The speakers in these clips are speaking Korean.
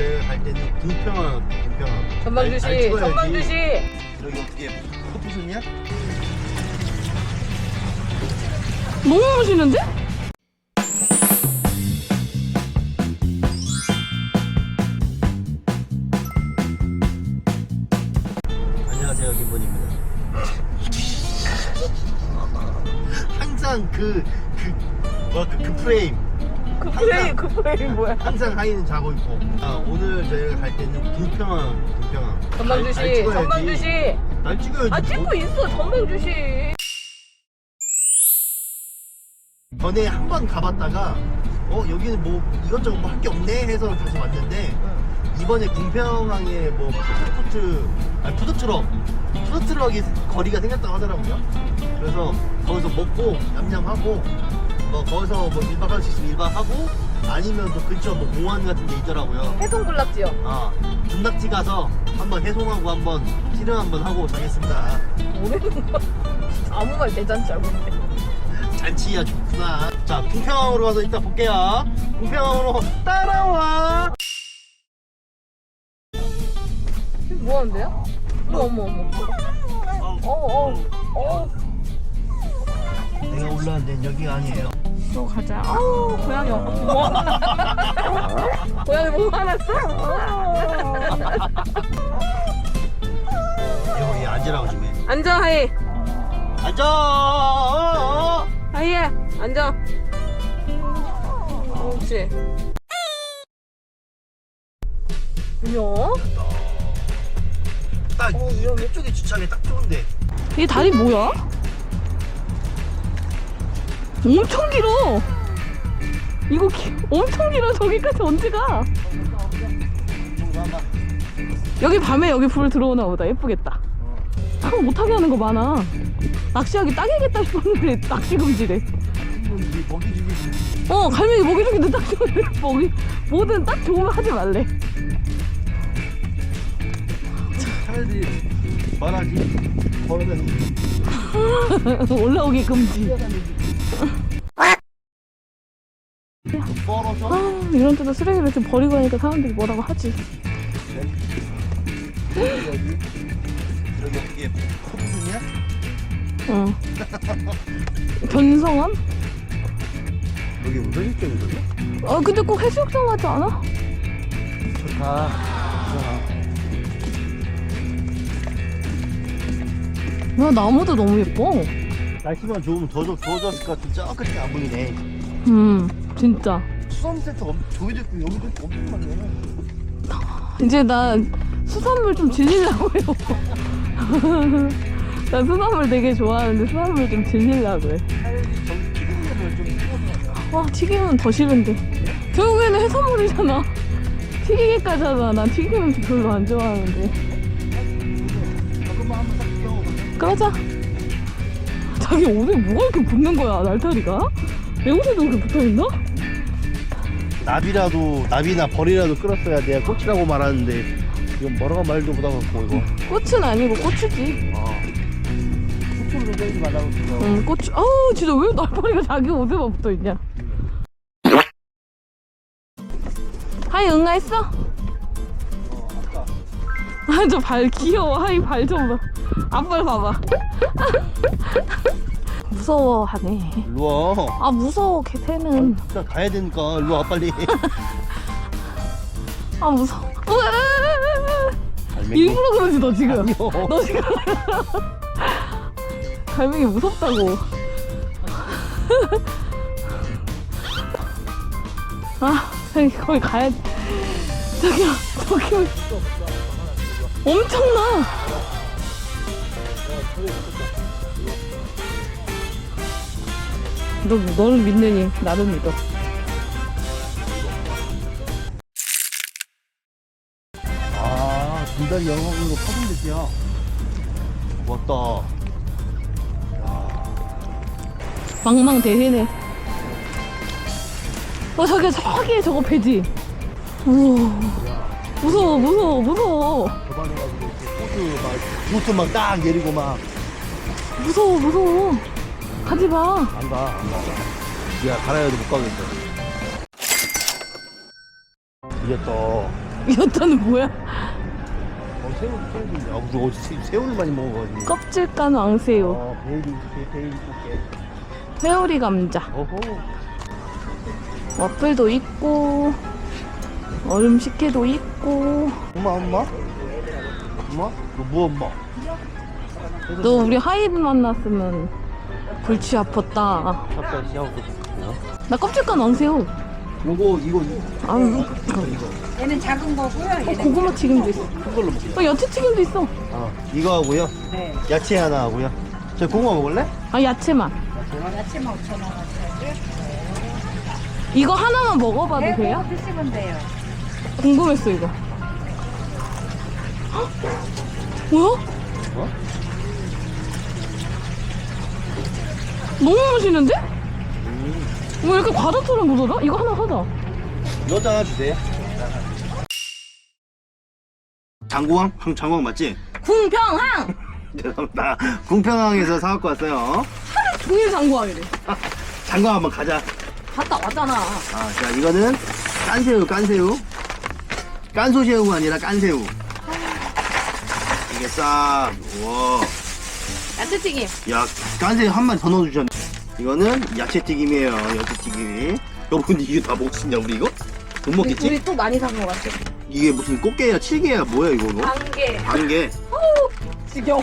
저희가 갈 때는 금평항, 금평항. 전방주시, 잘 찍어야지. 전방주시. 여기 어떻게 커피숍이야? 너무 멋있는데? 안녕하세요, 김본입니다. 항상 그, 그, 뭐, 그, 그 프레임. 그 프레임, 그 프레임 뭐야? 항상 하이는 자고 있고. 아, 오늘 저희가 갈 때는. 날 전방 주시, 찍어야지. 전방 주시. 날 찍어야지. 아, 찍고 뭐. 있어, 전방 주시. 전에 한 번 가봤다가, 어, 여기는 뭐 이것저것 뭐 할 게 없네 해서 다시 왔는데, 이번에 궁평항에 뭐 푸드코트, 아니 푸드트럭, 푸드트럭이 거리가 생겼다고 하더라고요. 그래서 거기서 먹고 냠냠하고 뭐 거기서 뭐 1박 할 수 있으면 1박 하고 아니면 또 근처 뭐 공원 같은 데 있더라고요. 해성 군락지요. 아, 군락지 가서 한번 해송하고 한번 실험 한번 하고 자겠습니다. 모르는 거. 아무 말 대잔치 하고 있네. 잔치야 좋구나. 자, 궁평항으로 가서 이따 볼게요. 궁평항으로 따라와. 뭐 하는데요? 어머, 어머, 어머. 어, 어, 어. 올라온 데는 여기가 아니에요. 또 가자. 아우, 고양이 뭐. 고양이 뭐 화났어? 여기 앉으라고 좀 해. 앉아, 하이. 앉아. 어, 어. 하이야, 앉아. 그렇지. 뭐야? 딱 어. 이쪽에 주차하기 딱 좋은데. 이 다리 뭐야? 엄청 길어. 이거 기, 엄청 길어. 저기까지 언제 가? 여기 밤에 여기 불 들어오나 보다. 예쁘겠다. 참 못하게 하는 거 많아. 낚시하기 딱이겠다 싶었는데 낚시 금지래. 어, 갈매기 먹이 주기도 딱 좋은데 먹이 뭐든 딱 좋으면 하지 말래. 차라리 말하지. 걸어다니지. 올라오기 금지. 아, 이런 데다 쓰레기를 좀 버리고 하니까 사람들이 뭐라고 하지. 여기 여기 여기? 어. 변성함? 여기 운전실적이거든. 아 근데 꼭 해수욕장 같지 않아? 좋다. 야 나무도 너무 예뻐. 날씨만 좋으면 더 좋- 좋아졌을 것 같은 저 끝이 안 보이네. 음 진짜. 수산센터 엄- 저기도 있고 여기도 있고 엄청 많네. 이제 나 수산물 좀 질리려고 해요. 나 수산물 되게 좋아하는데 수산물 좀 질리려고 해. 차라리 저기 기름을 좀 찍어서 와 튀김은 더 싫은데. 결국에는 해산물이잖아. 튀기기까지 하잖아. 난 튀김은 별로 안 좋아하는데. 저것만 한번 그러자. 자기 옷에 뭐가 이렇게 붙는 거야 날다리가? 내 옷에도 그렇게 붙어 있나? 나비라도 나비나 벌이라도 끌었어야 내가 꽃이라고 말하는데 이건 뭐라고 말도 못하고 이거 꽃은 아니고 고추지. 아 꽃으로 내지 말라고 응, 고추. 아우, 진짜 왜 날파리가 자기 옷에만 붙어 있냐? 하이 응가했어? 어, 아까 아, 저 발 귀여워. 하이 발 좀 봐. 앞발 봐봐. 무서워하네. 일로 와 아 무서워 개태는. 일단 가야 되니까 일로 와 빨리 아 무서워. 으아! 일부러 그러지 너 지금. 아니요 너 지금 갈매기 무섭다고. 아, 저기 거기 가야 돼. 저기요, 저기요. 엄청나. 너, 너를 믿느니 나를 믿어. 아 분달이 영업으로 파는 데지야 왔다 망망대해네. 어, 저기, 저기 저거 배지. 우와. 무서워, 무서워, 무서워. 이렇게 포즈 막 보트 막딱 내리고 막 무서워, 무서워. 가지 마. 안 가, 안 가. 야, 가라야도 못 가겠어. 또, 이것도는 뭐야? 어, 새우, 새우, 아, 우리 어제 새- 새우를 많이 먹어가지고. 껍질 깐 왕새우, 어, 베일이, 베일이 꽃게. 회오리 감자, 어허. 와플도 있고 얼음 식혜도 있고. 엄마, 엄마? 엄마? 너 뭐, 엄마? 너 우리 하이브 만났으면 골치 아팠다. 잠깐 나 껍질 깐 왕새우. 요거, 이거, 이거. 아유, 얘는 작은 거고요. 어, 얘는 고구마 튀김도 있어. 큰 걸로 먹자. 어, 야채 튀김도 있어. 어, 이거 하고요. 네. 야채 하나 하고요. 저 고구마 먹을래? 아, 야채만. 야채만 5천 원어치고요. 이거 하나만 먹어봐도 네, 돼요? 드시면 돼요. 궁금했어, 이거. 헉? 뭐야? 어? 너무 맛있는데? 왜 이렇게 과자처럼 묻어져? 이거 하나 사자. 이것도 하나 주세요. 장고왕? 형 장고왕 맞지? 궁평항! 죄송합니다. 궁평항에서 사갖고 왔어요. 종일 장구항이래. 장고왕 한번 가자. 갔다 왔잖아. 아, 자, 이거는 깐새우, 깐새우. 깐소새우가 아니라 깐새우. 이게 싹, 와. 야채튀김. 야, 깐새우 한 마리 더 넣어주셨네. 이거는 야채튀김이에요, 야채튀김이. 여러분, 이게 다 먹겠냐, 우리 이거? 못 먹겠지? 우리 또 많이 산거 같아. 이게 무슨 꽃게야, 칠게야, 뭐야, 이거? 이거? 반개. 반개. 지겨워.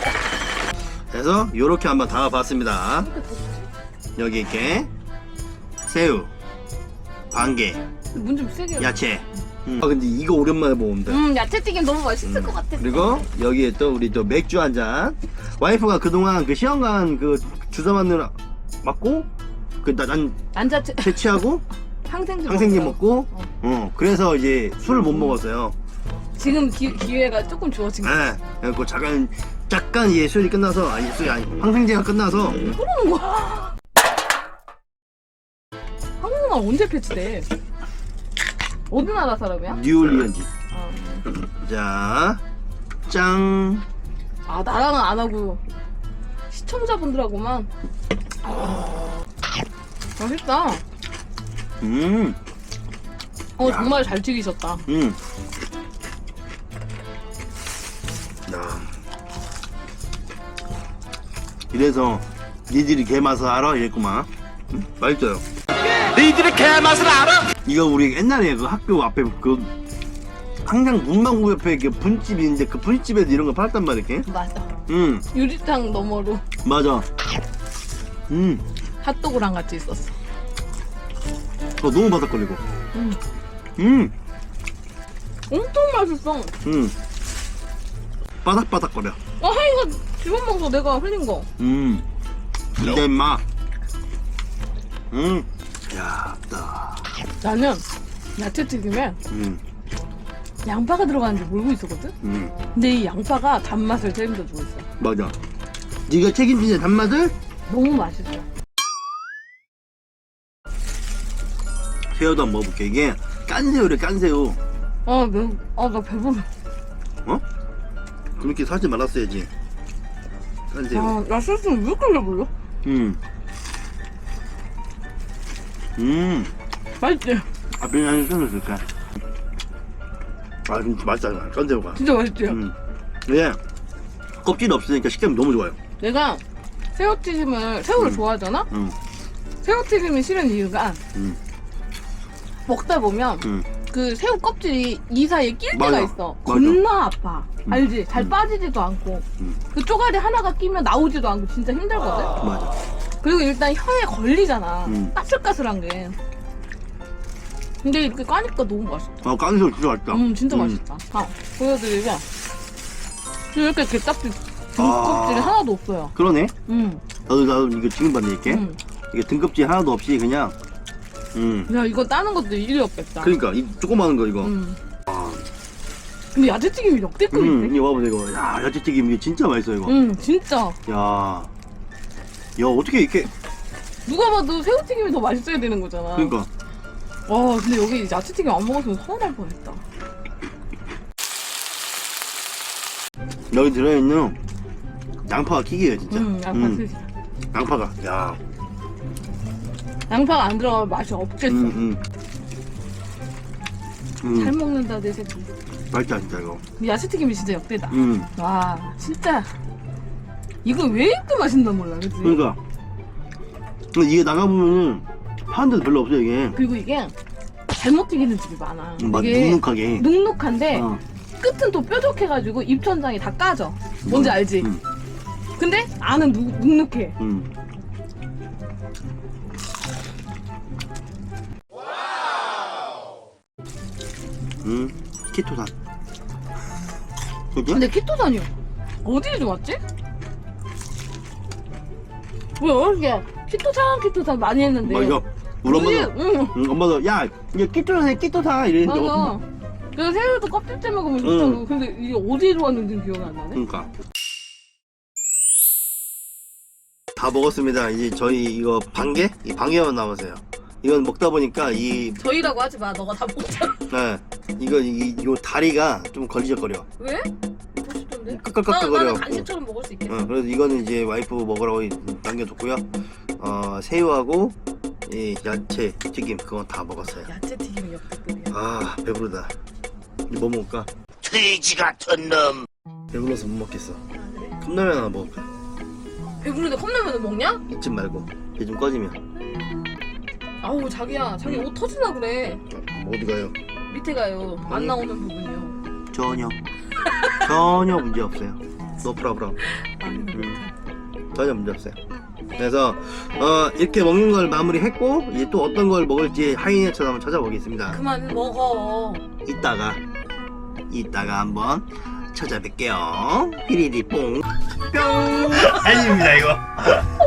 그래서 요렇게 한번 담아봤습니다. 여기 이렇게 새우, 반개, 문좀 세게. 야채. 음. 아 근데 이거 오랜만에 먹는다. 음, 야채튀김 너무 맛있을 것 같아. 그리고 여기에 또 우리 또 맥주 한 잔. 와이프가 그동안 그 시험관 그 주사 맞느라 맞고 그난 난자채 채취하고 항생제 항생제 먹어요. 먹고 어 그래서 이제 술을 못 먹었어요. 지금 기, 기회가 조금 주어진 거. 예. 그래갖고 잠깐 잠깐 이제 술이 끝나서 아니 술이 아니 항생제가 끝나서 그러는 거야. 한국말 언제 패치돼? 어디 나라 사람이야? 뉴올리언즈. 아, 자, 짱. 아 나랑은 안 하고 시청자분들하고만. 맛있다. 음, 어 정말 잘 튀기셨다. 음. 야. 이래서 니들이 개 맛을 알아? 이랬구만. 음? 맛있어요. 니들이 개맛을 알아? 이거 우리 옛날에 그 학교 앞에 그 항상 문방구 옆에 그 분집이 있는데 그 분집에도 이런 거 팔았단 말이야, 이렇게. 맞아. 음, 유리창 너머로 맞아. 음, 핫도그랑 같이 있었어. 어, 너무 바삭거리고. 음. 음, 엄청 맛있어. 음. 바삭바삭거려. 아 이거 집어 먹어서 내가 흘린 거. 음. 이제 임마. 음. 야, 다. 나는 야채튀김에 음. 양파가 들어가는지 모르고 있었거든? 음. 근데 이 양파가 단맛을 책임져주고 있어. 맞아. 네가 책임지는 단맛을 너무 맛있어. 새우도 한번 먹어볼게. 이게 깐새우래, 깐새우. 아, 매우, 아, 나 배불러. 어? 그렇게 사지 말았어야지. 깐새우. 아, 나 소스는 왜 이렇게 배불러? 음. 음. 맛있지? 앞에 한끊어줄까 아, 진짜 맛있다. 깐새우가. 진짜 맛있지? 음. 예. 껍질 없으니까 식감이 너무 좋아요. 내가 새우튀김을, 새우를 좋아하잖아? 음. 새우튀김이 싫은 이유가 음. 먹다 보면 음. 그 새우 껍질이 이 사이에 낄 때가 맞아. 있어. 맞아. 겁나 아파. 음. 알지? 잘 음. 빠지지도 않고. 음. 그 쪼가리 하나가 끼면 나오지도 않고 진짜 힘들거든? 맞아. 그리고 일단 혀에 걸리잖아. 음. 까슬까슬한 게. 근데 이렇게 까니까 너무 맛있다. 아, 깐새우 진짜 맛있다. 음, 진짜 음. 맛있다. 다 보여드리면 이렇게 게딱지 아. 등껍질이 하나도 없어요. 그러네. 음, 나도 나도 이거 지금 봤네 이렇게. 음. 이게 등껍질 하나도 없이 그냥. 음. 야 이거 따는 것도 일이 없겠다. 그러니까 이 조그마한 거 이거. 음. 근데 야채 튀김이 역대급인데? 음. 이거 봐봐 이거. 야 야채튀김 이게 진짜 맛있어 이거. 음, 진짜. 야. 야 어떻게 이렇게 누가 봐도 새우튀김이 더 맛있어야 되는 거잖아. 그러니까 와, 근데 여기 야채튀김 안 먹었으면 서운할 뻔했다. 여기 들어있는 양파가 킥이에요 진짜. 음, 양파 쓰지. 양파가. 야. 양파가 안 들어가면 맛이 없겠어. 음, 음. 음. 잘 먹는다 내 새끼. 맛있다 진짜 이거. 야채튀김이 진짜 역대다. 음. 와 진짜 이거 왜 이렇게 맛있나 몰라 그치? 그러니까. 근데 이게 나가보면은 파는 데도 별로 없어 이게. 그리고 이게 잘못 튀기는 집이 많아. 음, 맛 이게 눅눅하게. 눅눅한데 어. 끝은 또 뾰족해가지고 입천장이 다 까져. 뭔지 알지? 음. 근데 안은 눅, 눅눅해. 음. 음, 키토산. 그지? 근데 키토산이요. 어디에 좋았지? 왜 이렇게 키토산 키토산 많이 했는데. 맞아. 우리 우리- 엄마도, 응. 응, 엄마도, 야, 이게 키토산 해, 키토산 이랬는데. 맞아. 그래서 새우도 껍질째 먹으면 좋다고. 근데 이게 어디에 좋았는지 기억이 안 나네. 그러니까. 다 먹었습니다. 이제 저희 이거 반개? 이 반개만 남았어요. 이건 먹다 보니까 이, 저희라고 하지 마. 너가 다 먹잖아. 네, 이거, 이, 요 다리가 좀 걸리적거려. 왜? 맛있던데? 깍깍깍깍 나는 거려. 간식처럼 먹을 수 있겠어. 어, 그래서 이거는 이제 와이프 먹으라고 남겨뒀고요. 어, 새우하고 이 야채 튀김 그건 다 먹었어요. 야채 튀김이 역대급이야. 아 배부르다. 이제 뭐 먹을까? 돼지 같은 놈. 배불러서 못 먹겠어. 아, 그래? 컵라면 하나 먹을까? 배부른데 컵라면을 먹냐? 잊지 말고 배좀 꺼지면 아우 자기야 자기 옷 터지나 그래 어, 어디 가요? 밑에 가요 안 아니. 나오는 부분이요 전혀 전혀 문제 없어요. 노 프라브라. 아니 음, 전혀 문제 없어요. 그래서 어, 이렇게 먹는 걸 마무리했고 이제 또 어떤 걸 먹을지 하이네처럼 한번 찾아보겠습니다. 그만 먹어 이따가 이따가 한번 찾아뵐게요. 삐리리 뽕. 뿅. 아닙니다 이거.